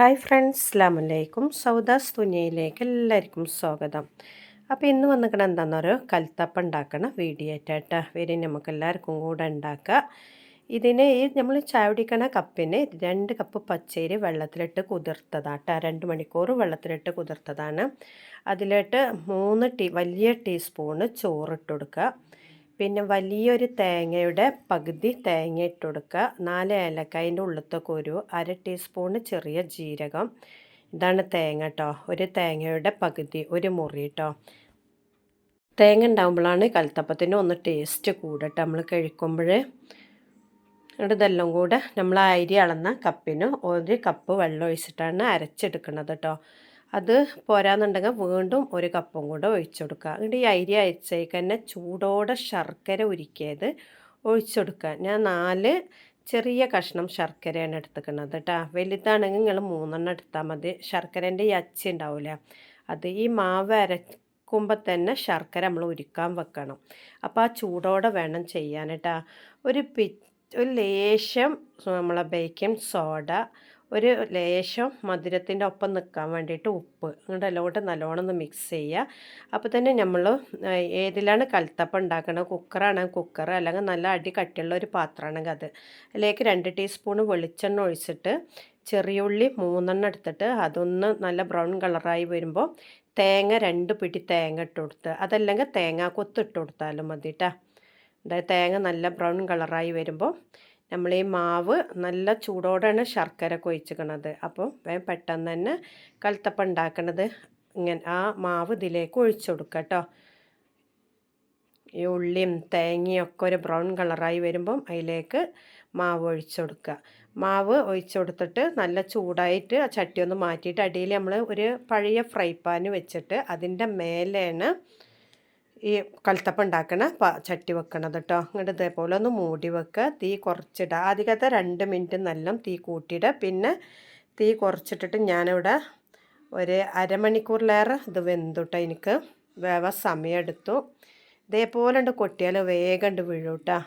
Hi friends അസ്ലാമലൈക്കും സൗദാസ് തുനിയയിലേക്ക് എല്ലാവർക്കും സ്വാഗതം. അപ്പോൾ ഇന്ന് വന്നിക്കണ എന്താണെന്നൊരു കൽത്തപ്പം ഉണ്ടാക്കണ വീഡിയോ ആയിട്ടാ വരി നമുക്ക് എല്ലാവർക്കും കൂടെ ഉണ്ടാക്കുക. ഇതിന് ഈ നമ്മൾ ചാവടിക്കണ കപ്പിന് രണ്ട് കപ്പ് പച്ചരി വെള്ളത്തിലിട്ട് കുതിർത്തതാട്ടാ. രണ്ട് മണിക്കൂർ വെള്ളത്തിലിട്ട് കുതിർത്തതാണ്. അതിലിട്ട് മൂന്ന് ടീ വലിയ ടീസ്പൂണ് ചോറിട്ട് കൊടുക്കുക. പിന്നെ വലിയൊരു തേങ്ങയുടെ പകുതി തേങ്ങ ഇട്ട് കൊടുക്കുക. നാല് ഏലക്കായന്റെ ഉള്ളത്തൊക്കെ ഒരു അര ടീസ്പൂണ് ചെറിയ ജീരകം. ഇതാണ് തേങ്ങ കേട്ടോ ഒരു തേങ്ങയുടെ പകുതി ഒരു മുറി കേട്ടോ തേങ്ങ ഉണ്ടാകുമ്പോഴാണ് കലത്തപ്പത്തിന് ഒന്ന് ടേസ്റ്റ് കൂടട്ടെ നമ്മൾ കഴിക്കുമ്പോൾ ഇതെല്ലാം കൂടെ നമ്മൾ അരി അളന്ന കപ്പിന് ഒരു കപ്പ് വെള്ളം ഒഴിച്ചിട്ടാണ് അരച്ചെടുക്കുന്നത് കേട്ടോ അത് പോരാന്നുണ്ടെങ്കിൽ വീണ്ടും ഒരു കപ്പും കൂടെ ഒഴിച്ചു കൊടുക്കുക. എന്നിട്ട് ഈ അരി അയച്ചേക്ക് തന്നെ ചൂടോടെ ശർക്കര ഉരുക്കിയത് ഒഴിച്ചു കൊടുക്കുക. ഞാൻ നാല് ചെറിയ കഷ്ണം ശർക്കരയാണ് എടുത്തുക്കുന്നത് കേട്ടോ. വലുതാണെങ്കിൽ നിങ്ങൾ മൂന്നെണ്ണം എടുത്താൽ മതി. ശർക്കരേന്റെ ഈ അച്ചി ഉണ്ടാവില്ല അത് ഈ മാവ് അരക്കുമ്പോൾ തന്നെ ശർക്കര നമ്മൾ ഉരുക്കാൻ വെക്കണം. അപ്പോൾ ആ ചൂടോടെ വേണം ചെയ്യാൻ കേട്ടോ. ഒരു പി ഒരു ലേശം നമ്മളെ ബേക്കിംഗ് സോഡ ഒരു ലേശം മധുരത്തിന്റെ ഒപ്പം നിൽക്കാൻ വേണ്ടിയിട്ട് ഉപ്പ് അങ്ങോട്ട് എല്ലോട്ട് നല്ലോണം ഒന്ന് മിക്സ് ചെയ്യുക. അപ്പോൾ തന്നെ നമ്മൾ ഏതിലാണ് കൽത്തപ്പം ഉണ്ടാക്കുന്നത് കുക്കറാണ് കുക്കർ അല്ലെങ്കിൽ നല്ല അടി കട്ടിയുള്ള ഒരു പാത്രമാണെങ്കിൽ അത്. അതിലേക്ക് രണ്ട് ടീസ്പൂൺ വെളിച്ചെണ്ണ ഒഴിച്ചിട്ട് ചെറിയ ഉള്ളി മൂന്നെണ്ണം എടുത്തിട്ട് അതൊന്ന് നല്ല ബ്രൗൺ കളറായി വരുമ്പോൾ തേങ്ങ രണ്ട് പിടി തേങ്ങ ഇട്ട് കൊടുത്ത് അതല്ലെങ്കിൽ തേങ്ങാക്കൊത്ത് കൊത്ത് ഇട്ട് കൊടുത്താലും മതി കേട്ടോ തേങ്ങ നല്ല ബ്രൗൺ കളറായി വരുമ്പോൾ നമ്മൾ ഈ മാവ് നല്ല ചൂടോടെയാണ് ശർക്കര കൊഴിച്ചിക്കണത്. അപ്പോൾ വേഗം പെട്ടെന്ന് തന്നെ കലത്തപ്പം ഉണ്ടാക്കണത് ഇങ്ങനെ ആ മാവ് ഇതിലേക്ക് ഒഴിച്ചു കൊടുക്കുക കേട്ടോ ഈ ഉള്ളിയും തേങ്ങയും ഒക്കെ ഒരു ബ്രൗൺ കളറായി വരുമ്പം അതിലേക്ക് മാവ് ഒഴിച്ചു കൊടുക്കുക മാവ് ഒഴിച്ചു കൊടുത്തിട്ട് നല്ല ചൂടായിട്ട് ആ ചട്ടി ഒന്ന് മാറ്റിയിട്ട് അടിയിൽ നമ്മൾ ഒരു പഴയ ഫ്രൈ പാൻ വെച്ചിട്ട് അതിന്റെ മേലെയാണ് ഈ കൽത്തപ്പം ഉണ്ടാക്കണ ചട്ടി വെക്കണത് കേട്ടോ അങ്ങോട്ട് ഇതേപോലെ ഒന്ന് മൂടി വെക്കുക തീ കുറച്ചിടുക ആദ്യത്തെ രണ്ട് മിനിറ്റ് നല്ല തീ കൂട്ടിയിടുക പിന്നെ തീ കുറച്ചിട്ടിട്ട് ഞാനിവിടെ ഒരു അരമണിക്കൂറിലേറെ ഇത് വെന്തുട്ടോ എനിക്ക്. വേവ സമയമെടുത്തു. ഇതേപോലെ ഉണ്ട് കൊട്ടിയാൽ വേഗം ഉണ്ട് വീഴൂട്ടാ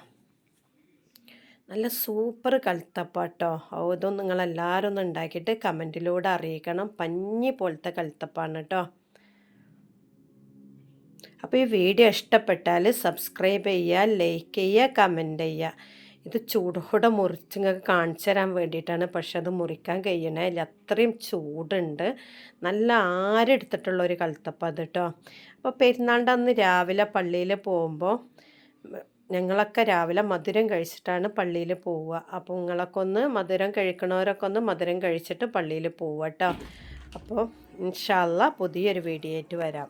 നല്ല സൂപ്പർ കൽത്തപ്പാട്ടോ ഇതൊന്നും നിങ്ങളെല്ലാവരും ഒന്ന് ഉണ്ടാക്കിയിട്ട് കമന്റിലൂടെ അറിയിക്കണം. പഞ്ഞി പോലത്തെ കൽത്തപ്പാണ് കേട്ടോ അപ്പോൾ ഈ വീഡിയോ ഇഷ്ടപ്പെട്ടാൽ സബ്സ്ക്രൈബ് ചെയ്യുക ലൈക്ക് ചെയ്യുക കമന്റ് ചെയ്യുക. ഇത് ചൂടോടെ മുറിച്ച് നിങ്ങൾക്ക് കാണിച്ചു തരാൻ വേണ്ടിയിട്ടാണ് പക്ഷെ അത് മുറിക്കാൻ കഴിയണേ അതിൽ അത്രയും ചൂടുണ്ട്. നല്ല ആരെടുത്തിട്ടുള്ള ഒരു കൽത്തപ്പം അത് കേട്ടോ അപ്പോൾ പെരുന്നാണ്ടന്ന് രാവിലെ പള്ളിയിൽ പോകുമ്പോൾ ഞങ്ങളൊക്കെ രാവിലെ മധുരം കഴിച്ചിട്ടാണ് പള്ളിയിൽ പോവുക. അപ്പോൾ നിങ്ങളൊക്കെ ഒന്ന് മധുരം കഴിക്കണവരൊക്കെ ഒന്ന് മധുരം കഴിച്ചിട്ട് പള്ളിയിൽ പോവുക കേട്ടോ അപ്പോൾ ഇൻഷാല്ല പുതിയൊരു വീഡിയോ ആയിട്ട് വരാം.